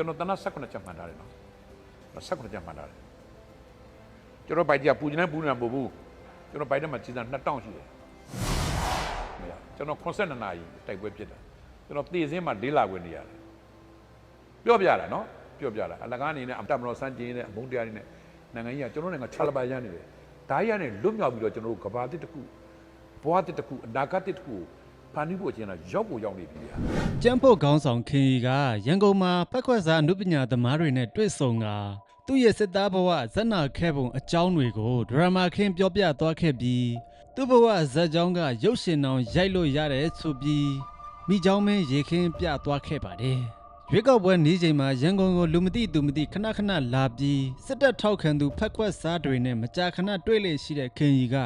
ကျွန်တော်တနက်16ချက်မှန်ထားတယ်နော်16ချက်မှန်ထားတယ်ကျွန်တော်ဘိုက်ကြီးကပူနေပူနေမဟုတ်ဘူးကျွန်တော်ဘိုက်ထဲမှာကြီးစား2000ရှိတယ်မရကျွန်တော်82နာရီတိုက်ပွဲဖြစ်တာကျွန်တော်တေစင်းမှာ၄လခွင့်နေရတယ်ပြောပြတာနော်ပြောပြတာအလကားအနေနဲ့အတမတော်စမ်းကျင်းနဲ့အမုန်းတရားတွေနဲ့နိုင်ငံကြီးကကျွန်တော်နိုင်ငံခြားလပါရမ်းနေတယ်ဒါကြီးကနေလွတ်မြောက်ပြီးတော့ကျွန်တော်တို့ကဘာတစ်တစ်ခုဘဝတစ်တစ်ခုအနာဂတ်တစ်တစ်ခု ဖန်တီးဖို့အကျဉ်းတော့ရောက်ကိုရောက်နေပြီဗျာကျန်းဖို့ခေါင်းဆောင်ခင်ရီကရန်ကုန်မှာဖက်ခွက်စားအနုပညာသမားတွေနဲ့တွေ့ဆုံကသူ့ရဲ့စစ်သားဘဝဇက်နာခဲ့ပုံအကြောင်းတွေကိုဒရမာခင်းပြောပြသွားခဲ့ပြီးသူ့ဘဝဇက်ကြောင်းကရုပ်ရှင်အောင်ရိုက်လို့ရတယ်ဆိုပြီးမိချောင်းမင်းရေခင်းပြသွားခဲ့ပါတယ် ရွေးကောက်ပွဲနေ့ချိန်မှာရန်ကုန်ကိုလူမသိသူမသိခဏခဏလာပြီးစစ်တပ်ထောက်ခံသူဖက်ခွက်စားတွေနဲ့မကြာခဏတွေ့လေရှိတဲ့ခင်ရီက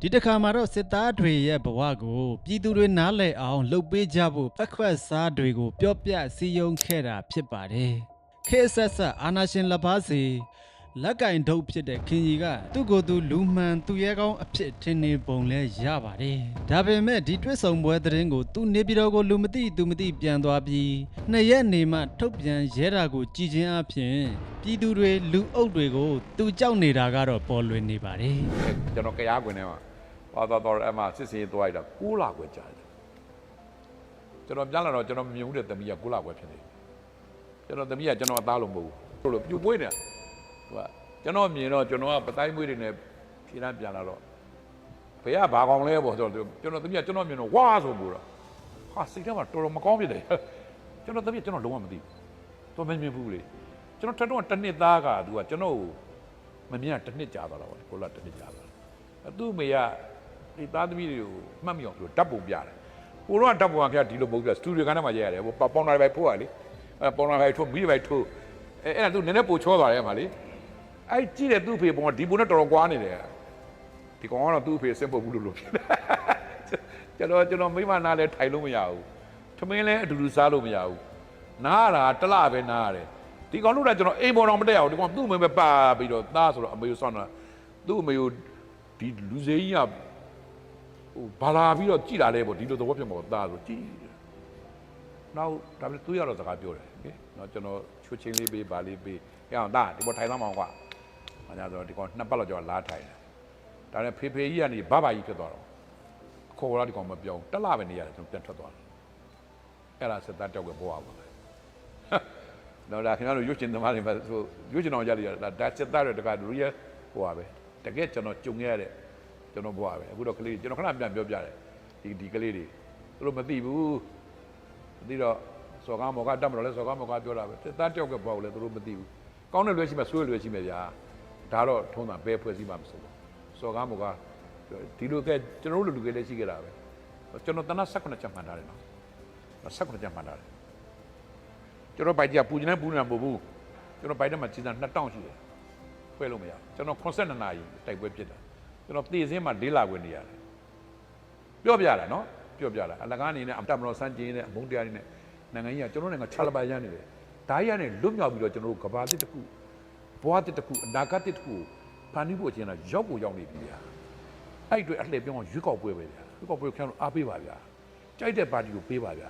ဒီတစ်ခါမှာတော့စစ်သားတွေရဲ့ဘဝကိုပြည်သူတွေနားလည်အောင်လှုပ်ပေးကြဖို့ဖက်ခွက်စားတွေကို ပြောပြစည်းရုံးခဲ့တာဖြစ်ပါတယ်ခေတ်ဆက်ဆက်အာနာရှင်လက်ပါစီ လက်ကင်ဒုတ်ဖြစ်တဲ့ခင်ကြီးကသူ့ကိုယ်သူလူမှန်သူရဲကောင်းအဖြစ်ထင်နေပုံလဲရပါတယ်ဒါပေမဲ့ဒီတွစ်ဆုံပွဲသတင်းကိုသူနေပြည်တော်ကိုလူမသိသူမသိပြန်သွားပြီးနှစ်ရက်နေမှထုတ်ပြန်ရဲတာကိုကြည်ချင်းအဖြစ်ပြည်သူတွေလူအုပ်တွေကိုသူကြောက်နေတာကတော့ပေါ်လွင်နေပါတယ်ကျွန်တော်ကြားခွင်ထဲမှာသွားသွားတော့အမှစစ်စင်ရေးသွားရတာ6လခွဲကြာတယ်ကျွန်တော်ပြန်လာတော့ကျွန်တော်မြင်ဦးတဲ့သမီးက6လခွဲဖြစ်နေကျွန်တော်သမီးကကျွန်တော်အသားလုံးမဟုတ်ဘူးလို့ပြူပွေးနေ သူကကျွန်တော်မြင်တော့ကျွန်တော်ကပတိုင်းမွေးတွေနဲ့ဖြေတန်းပြန်လာတော့ဘယ်ကဘာကောင်လဲပေါ့ဆိုတော့ကျွန်တော်သမီးကကျွန်တော်မြင်တော့ဝါဆိုပြီးတော့ဟာစိတ်ထဲမှာတော်တော်မကောင်းဖြစ်တယ်ကျွန်တော်သမီးကကျွန်တော်လုံးဝမသိဘူးတော်မမြင်ဘူးလေကျွန်တော်ထပ်တော့တစ်နှစ်သားကသူကကျွန်တော်ကိုမမြင်တာတစ်နှစ်ကြာသွားတာပေါ့ကိုလာတစ်နှစ်ကြာသွားတယ်သူ့အမေကဒီသားသမီးတွေကိုမှတ်မိအောင်ဆိုဓာတ်ပုံပြတယ်။ကိုတော့ဓာတ်ပုံကခက်ဒီလိုပုံပြစတူဒီယိုကနေမှရဲရတယ်ဟိုပေါင်နာပဲဖိုးရလေအဲပေါင်နာပဲထိုးမိပဲထိုးအဲအဲ့ဒါသူနည်းနည်းပိုချောသွားတယ်မှာလေ အဲ့ကြည့်တဲ့သူ့ဖေပုံကဒီပုံနဲ့တော်တော်ကွာနေတယ်ဒီကောင်ကတော့သူ့ဖေစင်ပုတ်ဘူးလို့လို့ဖြစ်တယ်ကျွန်တော်ကျွန်တော်မိမနာလဲထိုင်လို့မရဘူးထမင်းလဲအတူတူစားလို့မရဘူးနားရတာတလပဲနားရတယ်ဒီကောင်လို့တာကျွန်တော်အိမ်ပေါ်တော့မတက်ရဘူးဒီကောင်သူ့မေပဲပါပြီးတော့သားဆိုတော့အမေကိုစောင့်တာသူ့အမေကိုဒီလူစေးကြီးကဟိုဘာလာပြီးတော့ကြည်လာလဲပေါ့ဒီလိုသဘောဖြစ်မှာပေါ့သားဆိုကြည်နောက်ဒါပေမဲ့သူရတော့စကားပြောတယ်ကဲနော်ကျွန်တော်ချွတ်ချင်းလေးပေးပါလေးပေးရအောင်သားဒီပေါ်ထိုင်သားမအောင်ကွာ မညာဆိုဒီကောင်နှစ်ပတ်လောက်ကျော်လာထိုင်တယ်ဒါနဲ့ဖေဖေကြီးကနေဘဘကြီးဖြစ်သွားတော့ခေါ်လာဒီကောင်မပြောင်းတက်လာပဲနေရတယ်ကျွန်တော်ပြန်ထွက်သွားတယ်အဲ့ဒါစက်သားတောက်ကပေါ်ပါပါနော်ဒါခင်ဗျားတို့ရွှေကျင်သမားတွေမှာဆိုရွှေကျင်အောင်ကြရတာဒါစက်သားတွေတကလူရဲ့ဟိုပါပဲတကယ်ကျွန်တော်ကြုံရတဲ့ကျွန်တော်ဘွားပဲအခုတော့ကလေးကျွန်တော်ခဏပြန်ပြောပြတယ်ဒီဒီကလေးတွေသူတို့မသိဘူးမသိတော့စော်ကားမော်ကတတ်မလို့လဲစော်ကားမော်ကပြောတာပဲတန်းတယောက်ကဘွားကိုလည်းသူတို့မသိဘူးကောင်းတဲ့လွဲရှိမှဆွေးလွဲရှိမှဗျာ ဒါတော့ထုံးတာဘယ်ဖွဲ့စည်းမှမဆိုဘူးစော်ကားမော်ကဒီလိုကဲကျွန်တော်တို့လူလူကလေးရှိကြတာပဲကျွန်တော်တနက်16ချက်မှန်ထားတယ်နော်16ချက်မှန်ထားတယ်ကျွန်တော်ဘိုက်ကြီးကပူနေပူနေမဟုတ်ဘူးကျွန်တော်ဘိုက်ထဲမှာကြီးစား2000ရှိတယ်ဖွဲ့လို့မရကျွန်တော်82နာရီတိုက်ပွဲဖြစ်တာကျွန်တော်တေစင်းမှာလေးလာခွင့်နေရတယ်ပြောပြတာနော်ပြောပြတာအလကားအနေနဲ့အတမတော်စမ်းကျင်းနဲ့အမုန်းတရားတွေနဲ့နိုင်ငံကြီးကကျွန်တော်နိုင်ငံခြားလပါရမ်းနေတယ်ဒါကြီးကနေလွတ်မြောက်ပြီးတော့ကျွန်တော်တို့ကဘာတစ်တစ်ခု ဘဝတစ်တစ်ခုအနာဂတ်တစ်တစ်ခုဖန်တီးဖို့အကျဉ်းတော့ရောက်ကိုရောက်နေပြီဗျာအဲ့အတွေ့အလှည့်ပြောင်းရွေးကောက်ပွဲပဲဗျာရွေးကောက်ပွဲကိုခင်ဗျားတို့အားပေးပါဗျာကြိုက်တဲ့ပါတီကိုပေးပါဗျာ